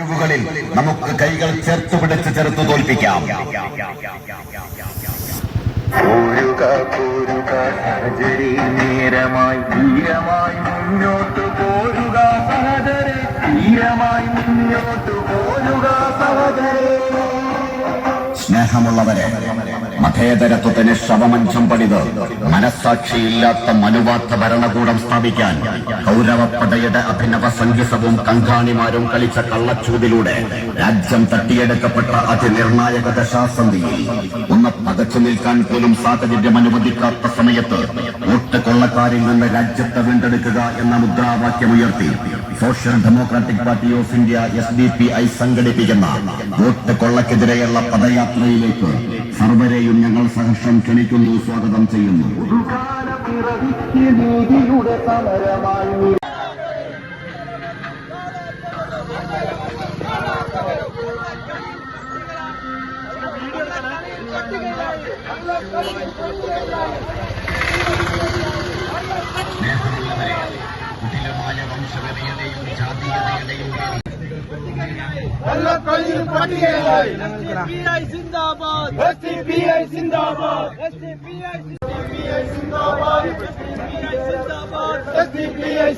കഴിവുകളിൽ നമുക്ക് കൈകൾ ചേർത്ത് പിടിച്ച് ചേർത്ത് തോൽപ്പിക്കാം. പോരുക ധീരമായി മുന്നോട്ട് പോരുക സഹചരെ ധീരമായി മുന്നോട്ട് പോരുക സഹചരെ. സ്നേഹമുള്ളവരെ മതേതരത്വത്തിന് ശവമഞ്ചം പണിത് മനസ്സാക്ഷിയില്ലാത്ത മനുവാത്ത ഭരണകൂടം സ്ഥാപിക്കാൻ കൗരവപ്പടയുടെ അഭിനവ സംഗീതവും കങ്കാണിമാരും കളിച്ച കള്ളച്ചൂതിലൂടെ രാജ്യം തട്ടിയെടുക്കപ്പെട്ട അതിനിർണായക ദശാസന്ധിയിൽ ഒന്ന് പകച്ചു നിൽക്കാൻ പോലും സാഹചര്യം അനുവദിക്കാത്ത സമയത്ത് വോട്ട് കൊള്ളക്കാരിൽ നിന്ന് രാജ്യത്തെ വീണ്ടെടുക്കുക എന്ന മുദ്രാവാക്യമുയർത്തി Social Democratic Party of India S D P I സംഘടിപ്പിക്കുന്ന വോട്ട് കൊള്ളക്കെതിരെയുള്ള പദയാത്രയിലേക്ക് സർവരെയും ഞങ്ങൾ സഹർഷം ക്ഷണിക്കുന്നു സ്വാഗതം ചെയ്യുന്നു. വംശഗതയുടെയും ജാതീയതയുടെയും கல்லக்கொழியில் பட்டியலை எஸ்டிபிஐ சிந்தாபாத் எஸ்டிபிஐ சிந்தாபாத் எஸ்டிபிஐ சிந்தாபாத் எஸ்டிபிஐ சிந்தாபாத் எஸ்டிபிஐ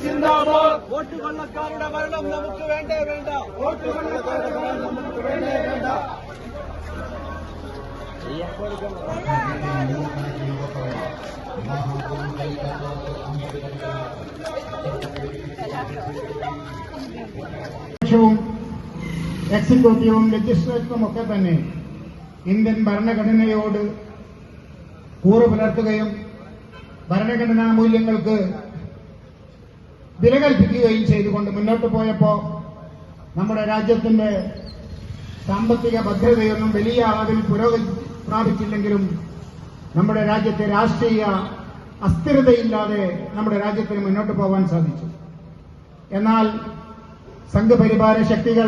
மரணம் நமக்கு வேண்டே வேண்டாம் ஓட்டு கொள்ளக்காரோட மரணம் நமக்கு வேண்டே வேண்டாம் എക്സിക്യൂട്ടീവും ലെജിസ്ലേറ്ററും ഒക്കെ തന്നെ ഇന്ത്യൻ ഭരണഘടനയോട് കൂറ് പുലർത്തുകയും ഭരണഘടനാ മൂല്യങ്ങൾക്ക് വില കൽപ്പിക്കുകയും ചെയ്തുകൊണ്ട് മുന്നോട്ട് പോയപ്പോ നമ്മുടെ രാജ്യത്തിന്റെ സാമ്പത്തിക ഭദ്രതയൊന്നും വലിയ അളവിൽ പുരോഗതി പ്രാപിച്ചില്ലെങ്കിലും നമ്മുടെ രാജ്യത്തെ രാഷ്ട്രീയ അസ്ഥിരതയില്ലാതെ നമ്മുടെ രാജ്യത്തിന് മുന്നോട്ട് പോകാൻ സാധിച്ചു. എന്നാൽ സംഘപരിവാര ശക്തികൾ